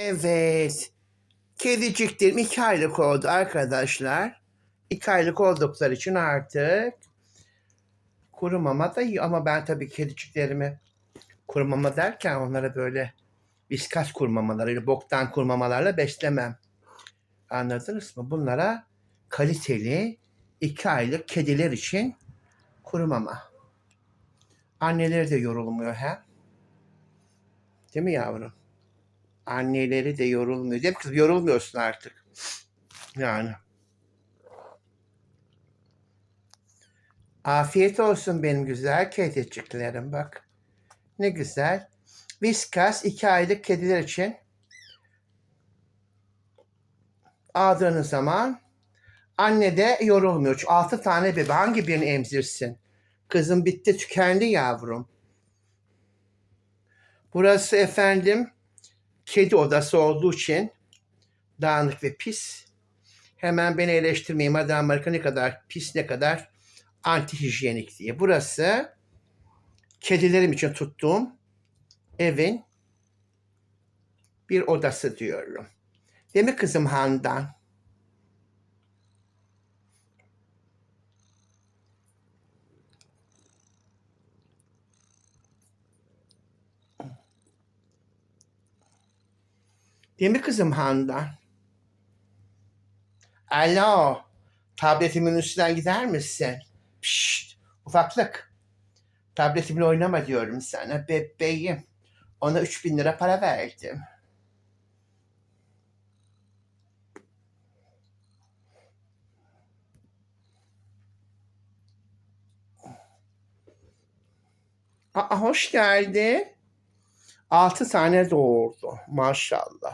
Evet. Kediciklerim iki aylık oldu arkadaşlar. İki aylık oldukları için artık kuru mama da yiyor. Ama ben tabii kediciklerimi kuru mama derken onlara böyle viskas kuru mamalarıyla, boktan kuru mamalarla beslemem. Anladınız mı? Bunlara kaliteli iki aylık kediler için kuru mama. Anneleri de yorulmuyor hem. Değil mi yavrum? Anneleri de yorulmuyor. Değil mi kızım? Yorulmuyorsun artık. Yani. Afiyet olsun benim güzel kediciklerim bak. Ne güzel. Viskas iki aylık kediler için aldığınız zaman anne de yorulmuyor. Çünkü altı tane bebe hangi birini emzirsin? Kızım bitti tükendi yavrum. Burası efendim kedi odası olduğu için dağınık ve pis. Hemen beni eleştirmeyin. Madem Amerika ne kadar pis ne kadar anti hijyenik diye. Burası kedilerim için tuttuğum evin bir odası diyorum. Değil mi kızım Handan? Değil mi kızım Handan? Alo, tabletimin üstünden gider misin? Pişt, ufaklık. Tabletimle oynama diyorum sana bebeğim. Ona 3000 lira para verdim. Aa, hoş geldin. Altı tane doğurdu maşallah.